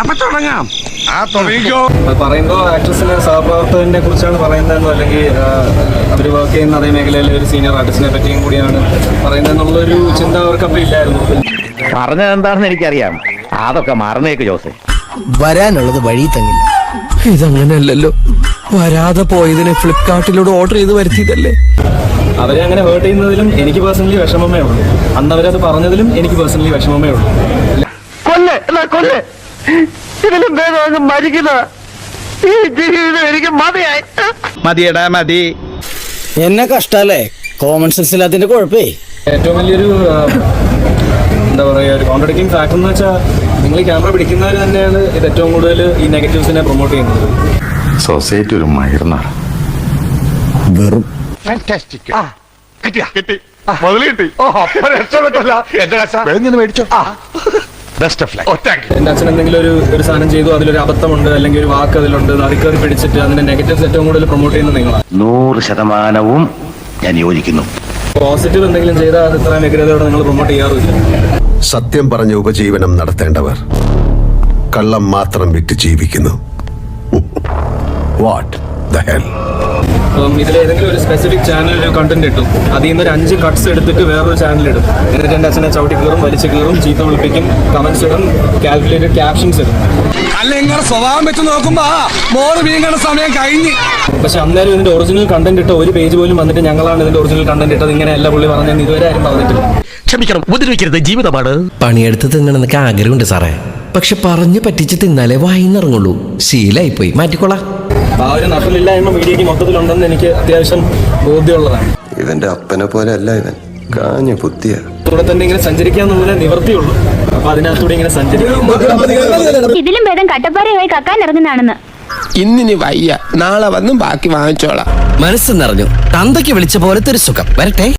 അപ്പൊ തുടങ്ങാം. ആ തുടങ്ങിക്കോ. പറയുമ്പോൾ ആക്ട്രസിനെ സഹപ്രവർത്തകനെ കുറിച്ചാണ് പറയുന്നതെന്നോ അല്ലെങ്കിൽ അവർ വർക്ക് ചെയ്യുന്ന അതേ മേഖലയിലെ ഒരു സീനിയർ ആർട്ടിസ്റ്റിനെ പറ്റിയും കൂടിയാണ് പറയുന്നതെന്നുള്ളൊരു ചിന്ത അവർക്ക് അപ്പം ഇല്ലായിരുന്നു. പറഞ്ഞത് എന്താണെന്ന് എനിക്കറിയാം. അതൊക്കെ മറന്നേക്ക് ജോസേ. വരാനുള്ളത് വഴി തങ്ങില്ല. ഇതങ്ങനെയല്ലല്ലോ. വരാതെ പോയതിനെ ഫ്ലിപ്കാർട്ടിലൂടെ ഓർഡർ ചെയ്ത് വരുത്തിയതല്ലേ? അവരെ അങ്ങനെ ഹേർട്ട് ചെയ്യുന്നതിലും എനിക്ക് പേഴ്സണലി വിഷമമേ ഉള്ളൂ. അന്ന് അവരത് പറഞ്ഞതിലും എനിക്ക് പേഴ്സണലി വിഷമമേ ഉള്ളൂ. കൊല്ലേ കൊല്ല്. ഇതിലും ഭേദം അങ്ങ് മരിക്കുന്ന ഈ ജീവിതം എനിക്ക് മതിയായി. മതിയടാ മതി. എന്നെ കഷ്ടല്ലേ? Common sense ഇല്ലാത്തതിന്റെ കുഴപ്പേ. ഏറ്റവും വലിയൊരു എന്താ പറയുക ഒരു കോൺട്രഡിക്റ്റിംഗ് ഫാക്ടർ എന്ന് വെച്ചാൽ നിങ്ങൾ ഈ ക്യാമറ പിടിക്കുന്നവർ തന്നെയാണ് ഇത് ഏറ്റവും കൂടുതൽ ഈ നെഗറ്റീവ്സിനെ പ്രൊമോട്ട് ചെയ്യുന്നത്. സൊസൈറ്റി ഒരു മയർന്നാണ് വെറും ഫാന്റാസ്റ്റിക് കിട്ടിയാ? കിട്ടി. മുതൽ കിട്ടി. ഓ അപ്പൊ രക്ഷപ്പെട്ടല്ല. എന്റെ കച്ച മേടിച്ചോ. ബെസ്റ്റ് ഓഫ് ലൈഫ് താങ്ക് എന്റെ അച്ഛൻ എന്തെങ്കിലും ഒരു ഒരു സാധനം ചെയ്തു അതിലൊരു അബദ്ധമുണ്ട് അല്ലെങ്കിൽ ഒരു വാക്ക് അതിലുണ്ട് അറിക്കറി പിടിച്ചിട്ട് അതിന്റെ നെഗറ്റീവ്സ് ഏറ്റവും കൂടുതൽ പ്രൊമോട്ട് ചെയ്യുന്നത് നിങ്ങളാണ് നൂറ് ശതമാനവും ഞാൻ യോജിക്കുന്നു. പോസിറ്റീവ് എന്തെങ്കിലും ചെയ്താൽ അത് ഇത്രയും വ്യഗ്രതയോടെ നിങ്ങൾ പ്രൊമോട്ട് ചെയ്യാറില്ല സത്യം പറഞ്ഞ ഉപജീവനം നടത്തേണ്ടവർ കള്ളം മാത്രം വിറ്റ് ജീവിക്കുന്നു. വാട്ട് ദ ഹെൽ അപ്പം ഇതിൽ ഏതെങ്കിലും ഒരു സ്പെസിഫിക് ചാനൽ ഒരു കണ്ടന്റ് ഇട്ടു. അതിൽ നിന്ന് ഒരു അഞ്ച് കട്ട്സ് എടുത്തിട്ട് വേറൊരു ചാനൽ ഇടും. എന്നിട്ട് എന്റെ അച്ഛനെ ചവിട്ടി കീറും വലിച്ചു കീറും ചീത്ത വിളിപ്പിക്കും കമന്റ്സ് ഇടും കാൽക്കുലേറ്റഡ് ക്യാപ്ഷൻസ് ഇടും. അല്ല ഇങ്ങനെ സ്വഭാവം വെച്ച് നോക്കുമ്പോ മോറ് വീങ്ങണ സമയം കഴിഞ്ഞ്. പക്ഷെ അന്നേരം ഇതിന്റെ ഒറിജിനൽ കണ്ടന്റ് ഇട്ട ഒരു പേജ് പോലും വന്നിട്ട് ഞങ്ങളാണ് ഇതിന്റെ ഒറിജിനൽ കണ്ടന്റ് ഇട്ടത്. ഇങ്ങനെയല്ല പുള്ളി പറഞ്ഞത് ഇതുവരെ ആരും പറഞ്ഞിട്ടില്ല. ക്ഷമിക്കണം ഉപദ്രവിക്കരുത് ജീവിതമാണ്. പണിയെടുത്ത് തിന്നണമെന്നൊക്കെ ആഗ്രഹമുണ്ട് സാറേ. പക്ഷെ പറഞ്ഞു പറ്റിച്ച് തിന്നാലേ വായിന്നിറങ്ങുള്ളൂ ശീലായിപ്പോയി. മാറ്റിക്കൊള്ളാം ആ ഒരു നട്ടലില്ലായ്മ മീഡിയക്ക് മൊത്തത്തിലുണ്ടെന്ന് എനിക്ക് അത്യാവശ്യം ബോധ്യമുള്ളതാണ്. ഇവന്റെ അപ്പനെ പോലെ അല്ല ഇവൻ. കാഞ്ഞ ബുദ്ധിയാ ഇവിടെ തന്നെ ഇങ്ങനെ സഞ്ചരിക്കാന്നുള്ള നിവർത്തിയുള്ളൂ. അപ്പൊ അതിനകത്തൂടെ ഇങ്ങനെ സഞ്ചരിക്കും. ഇതിലും ഭേദം കട്ടപ്പാറയുമായി കക്കാൻ ഇറങ്ങുന്നതാണെന്ന്. ഇന്നിനി വയ്യ. നാളെ വന്നും ബാക്കി വാങ്ങിച്ചോളാം. മനസ്സ് നിറഞ്ഞു. തന്തയ്ക്ക് വിളിച്ച പോലത്തെ ഒരു സുഖം. വരട്ടെ.